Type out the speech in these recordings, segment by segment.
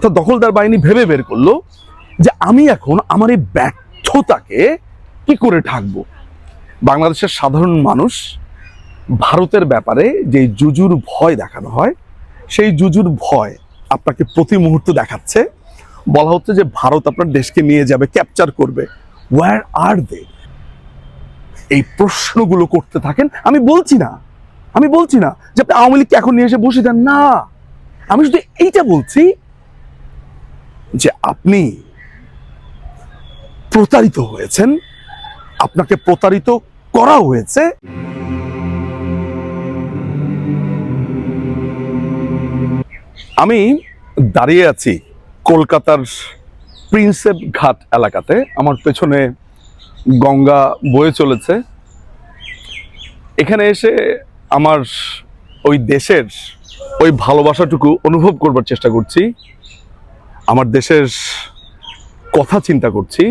অর্থাৎ দখলদার বাহিনী ভেবে বের করল যে আমি এখন আমার এই ব্যর্থতাকে কি করে ঢাকবো বাংলাদেশের সাধারণ মানুষ ভারতের ব্যাপারে যে জুজুর ভয় দেখানো হয়, সেই জুজুর ভয় আপনাকে প্রতি মুহূর্ত দেখাচ্ছে। বলা হচ্ছে যে ভারত আপনার দেশকে নিয়ে যাবে ক্যাপচার করবে। ওয়ার আর দে এই প্রশ্নগুলো করতে থাকেন। আমি বলছি না, আমি বলছি না যে আপনি আওয়ামী লীগকে এখন নিয়ে এসে বসে দেন না। আমি শুধু এইটা বলছি যে আপনি প্রতারিত হয়েছেন, আপনাকে প্রতারিত করা হয়েছে। আমি দাঁড়িয়ে আছি কলকাতার প্রিন্সেপ ঘাট এলাকাতে। আমার পেছনে গঙ্গা বয়ে চলেছে। এখানে এসে আমার ওই দেশের ওই ভালোবাসাটুকু অনুভব করবার চেষ্টা করছি। আমার দেশের কথা চিন্তা করছি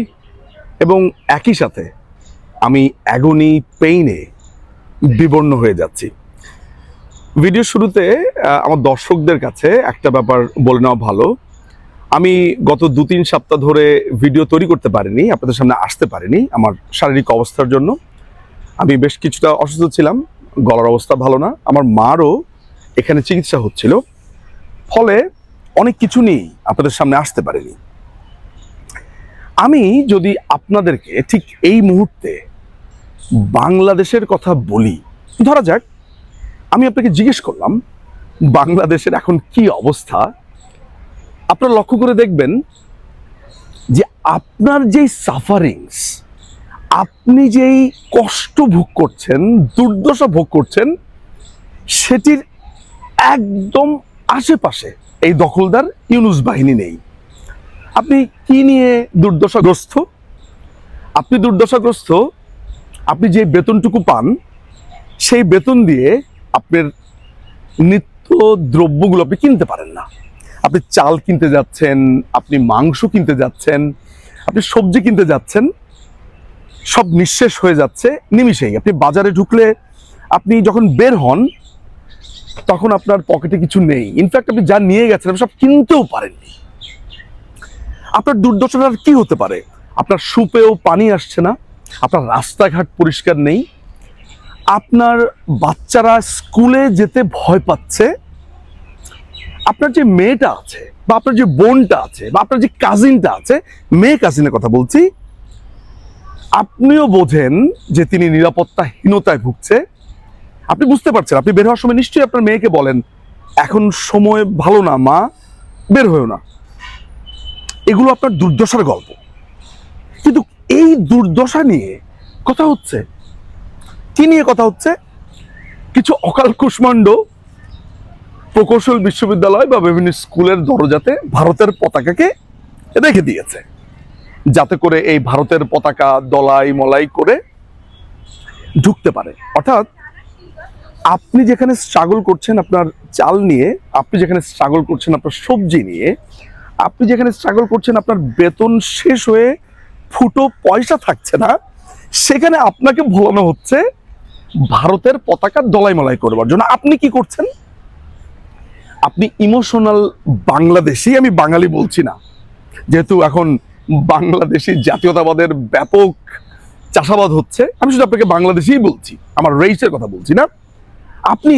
এবং একই সাথে আমি অ্যাগনি পেইনে বিবর্ণ হয়ে যাচ্ছি। ভিডিও শুরুতে আমার দর্শকদের কাছে একটা ব্যাপার বলে নেওয়া ভালো। আমি গত দু তিন সপ্তাহ ধরে ভিডিও তৈরি করতে পারিনি, আপনাদের সামনে আসতে পারিনি আমার শারীরিক অবস্থার জন্য। আমি বেশ কিছুটা অসুস্থ ছিলাম, গলার অবস্থা ভালো না। আমার মারও এখানে চিকিৎসা হচ্ছিল। ফলে অনেক কিছু নিয়েই আপনাদের সামনে আসতে পারিনি। আমি যদি আপনাদেরকে ঠিক এই মুহূর্তে বাংলাদেশের কথা বলি, ধরা যাক, আমি আপনাকে জিজ্ঞেস করলাম, বাংলাদেশের এখন কি অবস্থা? আপনারা লক্ষ্য করে দেখবেন যে আপনার যেই সাফারিংস আপনি যেই কষ্ট ভোগ করছেন, দুর্দশা ভোগ করছেন, সেটির একদম আশেপাশে এই দখলদার ইউনুস বাহিনী নেই। আপনি কি নিয়ে দুর্দশাগ্রস্ত? আপনি দুর্দশাগ্রস্ত, আপনি যে বেতনটুকু পান, সেই বেতন দিয়ে আপনার নিত্য দ্রব্যগুলো আপনি কিনতে পারেন না। আপনি চাল কিনতে যাচ্ছেন, আপনি মাংস কিনতে যাচ্ছেন, আপনি সবজি কিনতে যাচ্ছেন, সব নিঃশেষ হয়ে যাচ্ছে, নিমিষেই। আপনি বাজারে ঢুকলে আপনি যখন বের হন তখন আপনার পকেটে কিছু নেই। ইনফ্যাক্ট আপনি যা নিয়ে গেছেন সব কিনতেও পারেননি। আপনার দুর্দশার কি হতে পারে? আপনার সুপেও পানি আসছে না, আপনার রাস্তাঘাট পরিষ্কার নেই, আপনার বাচ্চারা স্কুলে যেতে ভয় পাচ্ছে, আপনার যে মেয়েটা আছে, বা আপনার যে বোনটা আছে, বা আপনার যে কাজিনটা আছে, মেয়ে কাজিনের কথা বলছি, আপনিও বোঝেন যে তিনি নিরাপত্তাহীনতায় ভুগছে আপনি বুঝতে পারছেন, আপনি বের হওয়ার সময় নিশ্চয়ই আপনার মেয়েকে বলেন, এখন সময় ভালো না, মা, বের হয়েও না। এগুলো আপনার দুর্দশার গল্প। কিন্তু এই দুর্দশা নিয়ে কথা হচ্ছে, কি নিয়ে কথা হচ্ছে? কিছু অকাল কুষ্মাণ্ড প্রকৌশল বিশ্ববিদ্যালয় বা বিভিন্ন স্কুলের দরজাতে ভারতের পতাকাকে রেখে দিয়েছে, যাতে করে এই ভারতের পতাকা দলাই মলাই করে ঢুকতে পারে। অর্থাৎ আপনি যেখানে স্ট্রাগল করছেন আপনার চাল নিয়ে, আপনি যেখানে স্ট্রাগল করছেন আপনার সবজি নিয়ে, আপনি যেখানে স্ট্রাগল করছেন আপনার বেতন শেষ হয়ে ফুটো পয়সা থাকছে না, সেখানে আপনাকে ভোলানো হচ্ছে ভারতের পতাকা দলাই মলাই করবার জন্য। আপনি কি করছেন? আপনি ইমোশনাল বাংলাদেশি, আমি বাঙালি বলছি না। যেহেতু এখন বাংলাদেশি জাতীয়তাবাদের ব্যাপক চাষাবাদ হচ্ছে, আমি শুধু আপনাকে বাংলাদেশেই বলছি, আমার রেইসের কথা বলছি না। আপনি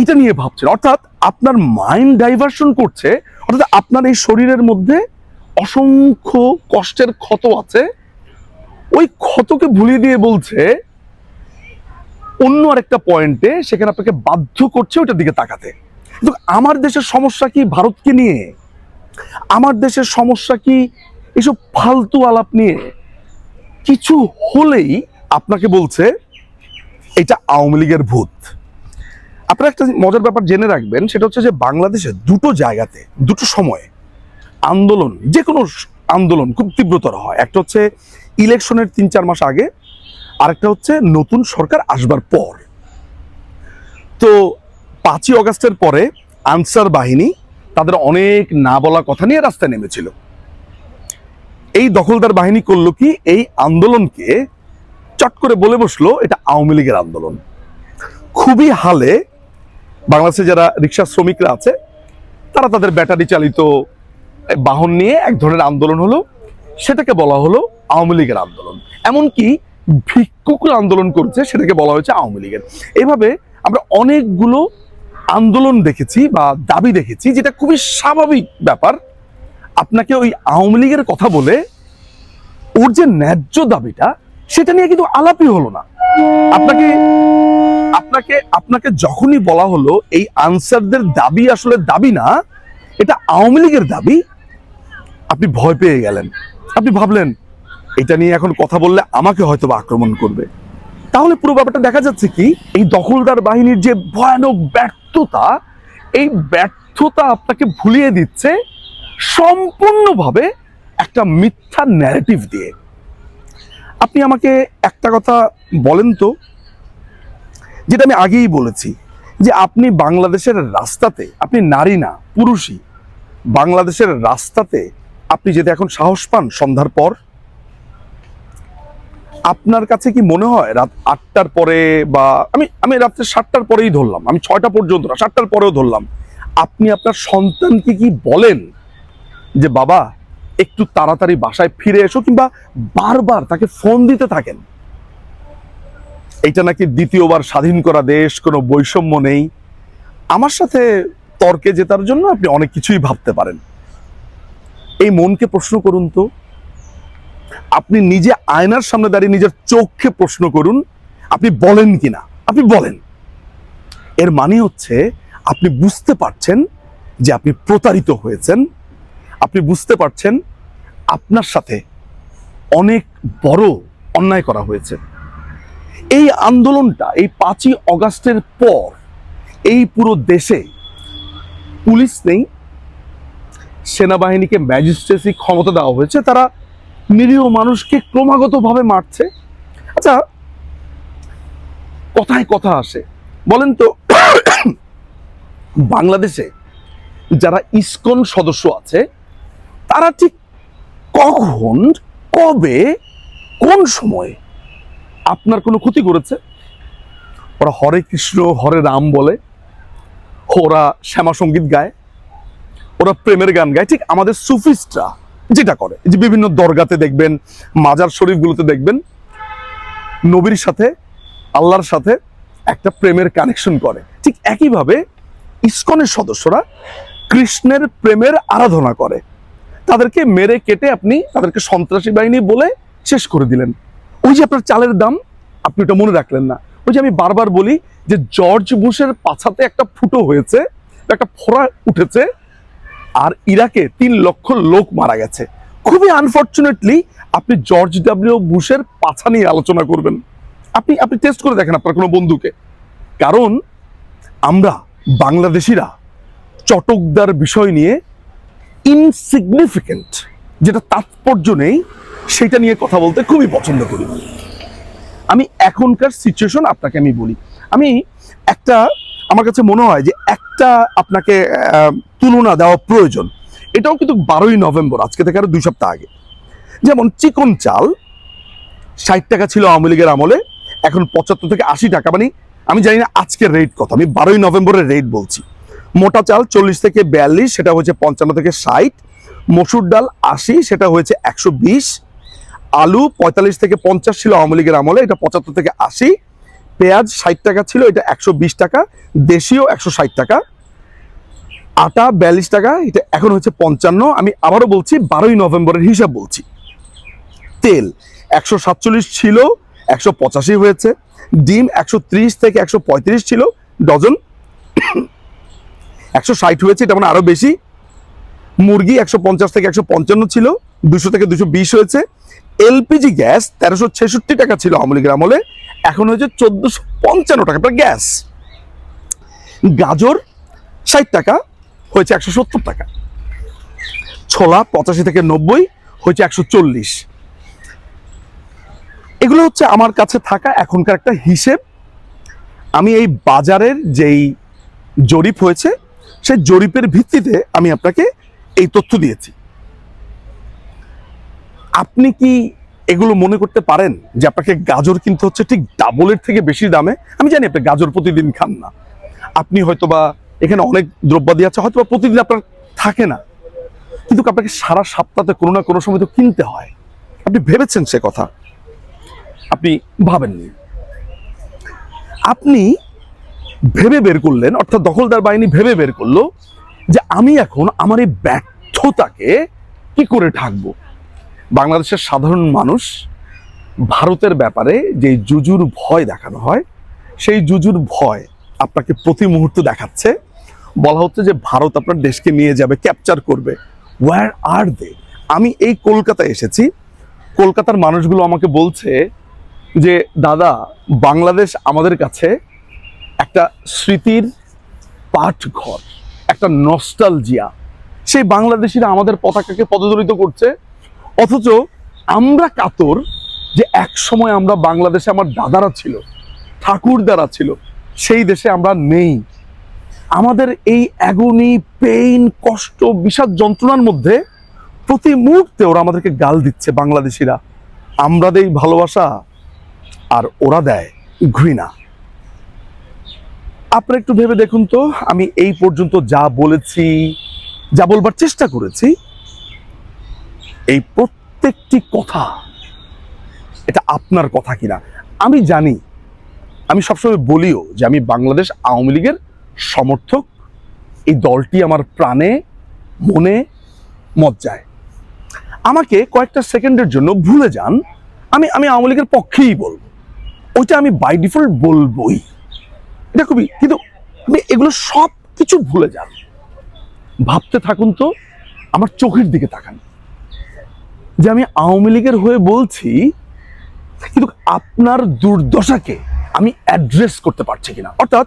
এটা নিয়ে ভাবছেন। অর্থাৎ আপনার মাইন্ড ডাইভার্সন করছে, অর্থাৎ আপনার এই শরীরের মধ্যে অসংখ্য কষ্টের ক্ষত আছে। ওই ক্ষতকে ভুলিয়ে দিয়ে বলছে, অন্য আরেকটা পয়েন্টে সেখানে আপনাকে বাধ্য করছে ওটার দিকে তাকাতে। আমার দেশের সমস্যা কি ভারতকে নিয়ে? আমার দেশের সমস্যা কি এসব ফালতু আলাপ নিয়ে? কিছু হলেই আপনাকে বলছে এটা আওয়ামী লীগের ভূত। আপনারা একটা মজার ব্যাপার জেনে রাখবেন, সেটা হচ্ছে যে বাংলাদেশে দুটো জায়গাতে, দুটো সময়ে আন্দোলন যে কোনো আন্দোলন খুব তীব্রতর হয়। একটা হচ্ছে ইলেকশনের তিন চার মাস আগে, আরেকটা হচ্ছে নতুন সরকার আসবার পর। তো পাঁচই অগাস্টের পরে আনসার বাহিনী তাদের অনেক না বলা কথা নিয়ে রাস্তায় নেমেছিল। এই দখলদার বাহিনী করল কি? এই আন্দোলনকে চট করে বলে বসল, এটা আওয়ামী লীগের আন্দোলন। খুবই হালে বাংলাদেশে যারা রিক্সা শ্রমিকরা আছে, তারা তাদের ব্যাটারি চালিত বাহন নিয়ে এক ধরনের আন্দোলন হলো। সেটাকে বলা হলো আওয়ামী লীগের আন্দোলন। এমনকি ভিক্ষুকরা আন্দোলন করছে, সেটাকে বলা হয়েছে আওয়ামী লীগের। এভাবে আমরা অনেকগুলো আন্দোলন দেখেছি বা দাবি দেখেছি, যেটা খুবই স্বাভাবিক ব্যাপার। আপনাকে ওই আওয়ামী লীগের কথা বলে ওর যে ন্যায্য দাবিটা সেটা নিয়ে কিন্তু আলাপই হলো না। আপনাকে আপনাকে আপনাকে যখনই বলা হলো এই আনসারদের দাবি আসলে দাবি না, এটা আওয়ামী লীগের দাবি। আপনি ভয় পেয়ে গেলেন। আপনি ভাবলেন, এটা নিয়ে এখন কথা বললে আমাকে হয়তো আক্রমণ করবে। তাহলে পুরো ব্যাপারটা দেখা যাচ্ছে কি, এই দখলদার বাহিনীর যে ভয়ানক ব্যর্থতা, এই ব্যর্থতা আপনাকে ভুলিয়ে দিচ্ছে সম্পূর্ণভাবে একটা মিথ্যা ন্যারেটিভ দিয়ে। আপনি আমাকে একটা কথা বলেন তো, যেটা আমি আগেই বলেছি, যে আপনি বাংলাদেশের রাস্তাতে, আপনি নারী না, পুরুষই, বাংলাদেশের রাস্তাতে আপনি যেতে এখন সাহস পান সন্ধ্যার পর, আপনার কাছে কি মনে হয় রাত আটটার পরে বা, আমি আমি রাত্রে সাতটার পরেই ধরলাম, আমি ছয়টা পর্যন্ত না, সাতটার পরেও ধরলাম, আপনি আপনার সন্তানকে কি বলেন যে, বাবা একটু তাড়াতাড়ি বাসায় ফিরে এসো কিংবা বারবার তাকে ফোন দিতে থাকেন। এটা নাকি দ্বিতীয়বার স্বাধীন করা দেশ, কোনো বৈষম্য নেই। আমার সাথে তর্কে জেতার জন্য আপনি অনেক কিছুই ভাবতে পারেন। এই মনকে প্রশ্ন করুন তো। আপনি নিজে আয়নার সামনে দাঁড়িয়ে নিজের চোখকে প্রশ্ন করুন, আপনি বলেন কিনা? আপনি বলেন। এর মানে হচ্ছে আপনি বুঝতে পারছেন যে আপনি প্রতারিত হয়েছেন। আপনি বুঝতে পারছেন, আপনার সাথে অনেক বড় অন্যায় করা হয়েছে। এই আন্দোলনটা এই পাঁচই অগাস্টের পর এই পুরো দেশে পুলিশ নেই, সেনাবাহিনীকে ম্যাজিস্ট্রেসি ক্ষমতা দেওয়া হয়েছে, তারা নিরীহ মানুষকে ক্রমাগতভাবে মারছে। আচ্ছা কথায় কথা আসে। বলেন তো, বাংলাদেশে যারা ইসকন সদস্য আছে তারা ঠিক কখন, কবে, কোন সময়ে আপনার কোনো ক্ষতি করেছে? ওরা হরে কৃষ্ণ, হরে রাম বলে, ওরা শ্যামা সংগীত গায়, ওরা প্রেমের গান গায়, ঠিক আমাদের সুফিস্টরা যেটা করে যে বিভিন্ন দরগাতে দেখবেন, মাজার শরীফগুলোতে দেখবেন, নবীর সাথে, আল্লাহর সাথে একটা প্রেমের কানেকশন করে। ঠিক একইভাবে ইস্কনের সদস্যরা কৃষ্ণের প্রেমের আরাধনা করে। তাদেরকে মেরে কেটে আপনি তাদেরকে সন্ত্রাসী বাহিনী বলে শেষ করে দিলেন। ওই যে আপনার চালের দাম, আপনি ওটা মনে রাখলেন না। ওই যে আমি বারবার বলি যে জর্জ বুশের পাছাতে একটা ফুটো হয়েছে, একটা ফোড়া উঠেছে, আর ইরাকে তিন লক্ষ লোক মারা গেছে। খুবই আনফর্চুনেটলি আপনি জর্জ ডাব্লিউ বুশের পাছা নিয়ে আলোচনা করবেন। আপনি আপনি টেস্ট করে দেখেন আপনার কোনো বন্ধুকে। কারণ আমরা বাংলাদেশিরা চটকদার বিষয় নিয়ে ইনসিগনিফিকেন্ট যেটা তাৎপর্য নেই সেটা নিয়ে কথা বলতে খুবই পছন্দ করি। আমি এখনকার সিচুয়েশন আপনাকে আমি বলি। আমি একটা, আমার কাছে মনে হয় যে একটা আপনাকে তুলনা দেওয়া প্রয়োজন। এটাও কিন্তু বারোই নভেম্বর, আজকে থেকে আরও দুই সপ্তাহ আগে। যেমন চিকন চাল, ষাট টাকা ছিল আওয়ামী লীগের আমলে, এখন পঁচাত্তর থেকে আশি টাকা মানে আমি জানি না আজকের রেট কত। আমি বারোই নভেম্বরের রেট বলছি। মোটা চাল চল্লিশ থেকে বিয়াল্লিশ, সেটা হয়েছে পঞ্চান্ন থেকে ষাট, মসুর ডাল আশি, সেটা হয়েছে একশো বিশ, আলু পঁয়তাল্লিশ থেকে পঞ্চাশ ছিল আওয়ামী লীগের আমলে, এটা পঁচাত্তর থেকে আশি, পেঁয়াজ ষাট টাকা ছিল, এটা একশো বিশ টাকা, দেশীয় একশো ষাট টাকা, আটা বিয়াল্লিশ টাকা, এটা এখন হচ্ছে পঞ্চান্ন, আমি আবারও বলছি, বারোই নভেম্বরের হিসাব বলছি। তেল একশো সাতচল্লিশ ছিল, একশো পঁচাশি হয়েছে, ডিম একশো ত্রিশ থেকে একশো পঁয়ত্রিশ ছিল, ডজন একশো ষাট হয়েছে, এটা মানে আরও বেশি। মুরগি একশো পঞ্চাশ থেকে একশো পঞ্চান্ন ছিল, দুশো থেকে দুশো বিশ হয়েছে। এলপিজি গ্যাস তেরোশো ছেষট্টি টাকা ছিল আওয়ামী লীগের আমলে এখন হয়েছে চোদ্দশো পঞ্চান্ন টাকা প্রায় গ্যাস। গাজর ষাট টাকা, হয়েছে একশো সত্তর টাকা। ছোলা পঁচাশি থেকে নব্বই, হয়েছে একশো চল্লিশ। এগুলো হচ্ছে আমার কাছে থাকা এখনকার একটা হিসেব। আমি এই বাজারের যেই জরিপ হয়েছে সেই জরিপের ভিত্তিতে আমি আপনাকে এই তথ্য দিয়েছি। আপনি কি এগুলো মনে করতে পারেন যে আপনাকে গাজর কিনতে হচ্ছে ঠিক ডাবলের থেকে বেশি দামে? আমি জানি আপনি গাজর প্রতিদিন খান না। আপনি হয়তোবা এখানে অনেক দ্রব্যাদি আছে হয়তো প্রতিদিন আপনার থাকে না। কিন্তু আপনাকে সারা সপ্তাহে কোনো না কোনো সময় তো কিনতে হয়। আপনি ভেবেছেন সে কথা? আপনি ভাবেননি। আপনি ভেবে বের করলেন, অর্থাৎ দখলদার বাহিনী ভেবে বের করল যে আমি এখন আমার এই ব্যর্থতাকে কি করে ঢাকবো বাংলাদেশের সাধারণ মানুষ ভারতের ব্যাপারে যে জুজুর ভয় দেখানো হয়, সেই জুজুর ভয় আপনাকে প্রতি মুহূর্তে দেখাচ্ছে। বলা হচ্ছে যে ভারত আপনার দেশকে নিয়ে যাবে ক্যাপচার করবে। ওয়ার আর দে আমি এই কলকাতায় এসেছি। কলকাতার মানুষগুলো আমাকে বলছে যে, দাদা, বাংলাদেশ আমাদের কাছে একটা স্মৃতির পাঠঘর, একটা নস্টালজিয়া সেই বাংলাদেশিরা আমাদের পতাকাকে পদদলিত করছে, অথচ আমরা কাতর যে এক সময় আমরা বাংলাদেশে আমার দাদারা ছিল, ঠাকুরদারা ছিল, সেই দেশে আমরা নেই। আমাদের এই অ্যাগনি পেইন কষ্ট, বিষাদ যন্ত্রণার মধ্যে প্রতি মুহূর্তে ওরা আমাদেরকে গাল দিচ্ছে বাংলাদেশিরা। আমরা দেই ভালোবাসা আর ওরা দেয় ঘৃণা। আপনারা একটু ভেবে দেখুন তো, আমি এই পর্যন্ত যা বলেছি, যা বলবার চেষ্টা করেছি, এই প্রত্যেকটি কথা, এটা আপনার কথা কিনা? আমি জানি, আমি সবসময় বলিও যে আমি বাংলাদেশ আওয়ামী লীগের সমর্থক। এই দলটি আমার প্রাণে, মনে মজ্জায় আমাকে কয়েকটা সেকেন্ডের জন্য ভুলে যান, আমি আমি আওয়ামী লীগের পক্ষেই বলব। ওইটা আমি বাই ডিফল্ট বলবোই। এটা কিন্তু এগুলো সব কিছু ভুলে যান। ভাবতে থাকুন তো, আমার চোখের দিকে তাকান। যে আমি আওয়ামী লীগের হয়ে বলছি, কিন্তু আপনার দুর্দশাকে আমি অ্যাড্রেস করতে পারছি কিনা? অর্থাৎ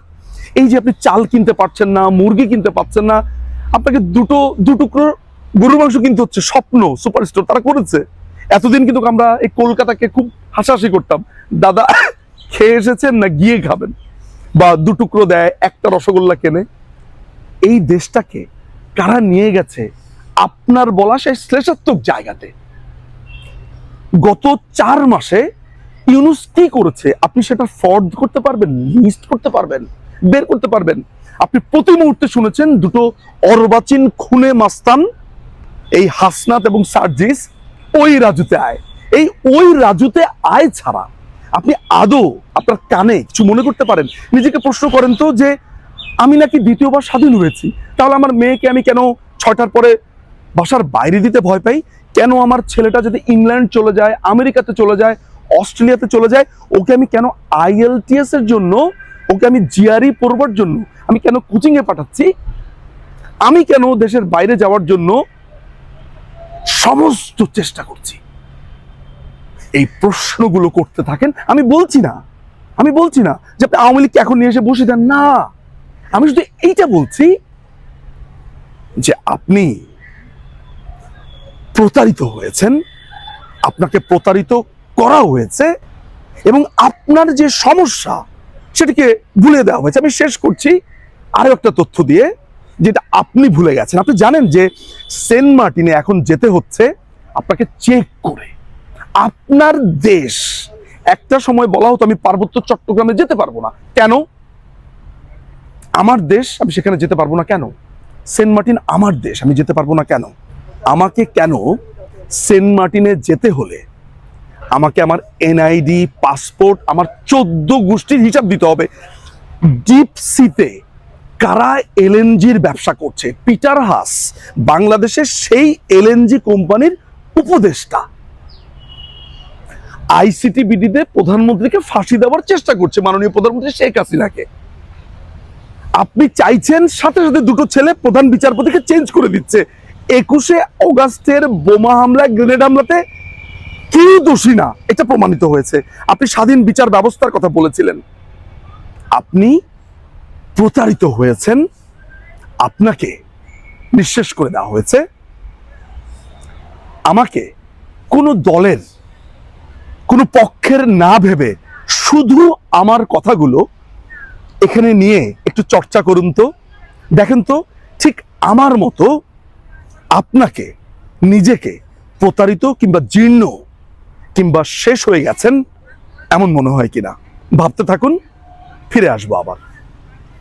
এই যে আপনি চাল কিনতে পারছেন না, মুরগি কিনতে পারছেন না, আপনাকে দুটো, দু টুকরো গরুর মাংস কিনতে হচ্ছে, স্বপ্ন সুপার স্টোর তারা করেছে। এতদিন কিন্তু আমরা এই কলকাতাকে খুব হাসাহাসি করতাম। দাদা, খেয়ে এসেছেন না গিয়ে খাবেন? বা দু টুকরো দেয়, একটা রসগোল্লা কেনে। এই দেশটাকে কারা নিয়ে গেছে? আপনার বলা সেই শ্লেষাত্মক জায়গাতে। গত চার মাসে ইউনুস কি করেছে? আপনি সেটা ফর্দ করতে পারবেন, লিস্ট করতে পারবেন, বের করতে পারবেন। আপনি প্রতি মুহূর্তে শুনেছেন দুটো অর্বাচীন খুনে মাস্তান, এই হাসনাত এবং সার্জিস, ওই রাজুতে আয়। এই ওই রাজুতে আয় ছাড়া আপনি আদৌ আপনার কানে কিছু মনে করতে পারেন? নিজেকে প্রশ্ন করেন তো যে, আমি নাকি দ্বিতীয়বার স্বাধীন হয়েছি, তাহলে আমার মেয়েকে আমি কেন ছয়টার পরে বাসার বাইরে দিতে ভয় পাই? কেন আমার ছেলেটা যদি ইংল্যান্ড চলে যায়, আমেরিকাতে চলে যায়, অস্ট্রেলিয়াতে চলে যায়, ওকে আমি কেন আইএলটিএস এর জন্য, ওকে আমি জিআরই পড়বার জন্য, আমি কেন কোচিং এ পাঠাচ্ছি? আমি কেন দেশের বাইরে যাওয়ার জন্য সমস্ত চেষ্টা করছি? এই প্রশ্নগুলো করতে থাকেন, আমি বলছি না, আমি বলছি না যে আপনি আওয়ামী লীগকে এখন নিয়ে এসে বসে দেন, না। আমি শুধু এইটা বলছি যে আপনি প্রতারিত হয়েছেন, আপনাকে প্রতারিত করা হয়েছে এবং আপনার যে সমস্যা সেটিকে ভুলে দেওয়া হয়েছে। আমি শেষ করছি। আরও একটা তথ্য দিয়ে, যেটা আপনি ভুলে গেছেন। আপনি জানেন যে সেন্ট মার্টিনে এখন যেতে হচ্ছে আপনাকে চেক করে। আপনার দেশ, একটা সময় বলা হতো আমি পার্বত্য চট্টগ্রামে যেতে পারব না। কেন? আমার দেশ, আমি সেখানে যেতে পারব না কেন? সেন্ট মার্টিন আমার দেশ, আমি যেতে পারব না কেন? আমাকে কেন সেন্ট মার্টিনে যেতে হলে আমাকে আমার এনআইডি, পাসপোর্ট, আমার চোদ্দ গোষ্ঠীর হিসাব দিতে হবে। ডিপ সিতে কারা এলএনজির ব্যবসা করছে? পিটার হাস, বাংলাদেশের সেই এলএনজি কোম্পানির উপদেষ্টা। আইসিটি বিডিতে প্রধানমন্ত্রীকে ফাঁসি দেওয়ার চেষ্টা করছে মাননীয় প্রধানমন্ত্রী শেখ হাসিনাকে। আপনি চাইছেন সাথে সাথে দুটো ছেলে প্রধান বিচারপতিকে চেঞ্জ করে দিচ্ছে। একুশে অগাস্টের বোমা হামলা, গ্রেনেড হামলাতে কেউ দোষী না? এটা প্রমাণিত হয়েছে। আপনি স্বাধীন বিচার ব্যবস্থার কথা বলেছিলেন। আপনি প্রতারিত হয়েছেন। আপনাকে নিঃশেষ করে দেওয়া হয়েছে। আমাকে কোনো দলের কোনো পক্ষের না ভেবে শুধু আমার কথাগুলো এখানে নিয়ে একটু চর্চা করুন তো। দেখেন তো, ঠিক আমার মতো আপনাকে, নিজেকে প্রতারিত কিংবা জীর্ণ কিংবা শেষ হয়ে গেছেন এমন মনে হয় কিনা। ভাবতে থাকুন, ফিরে আসব আবার।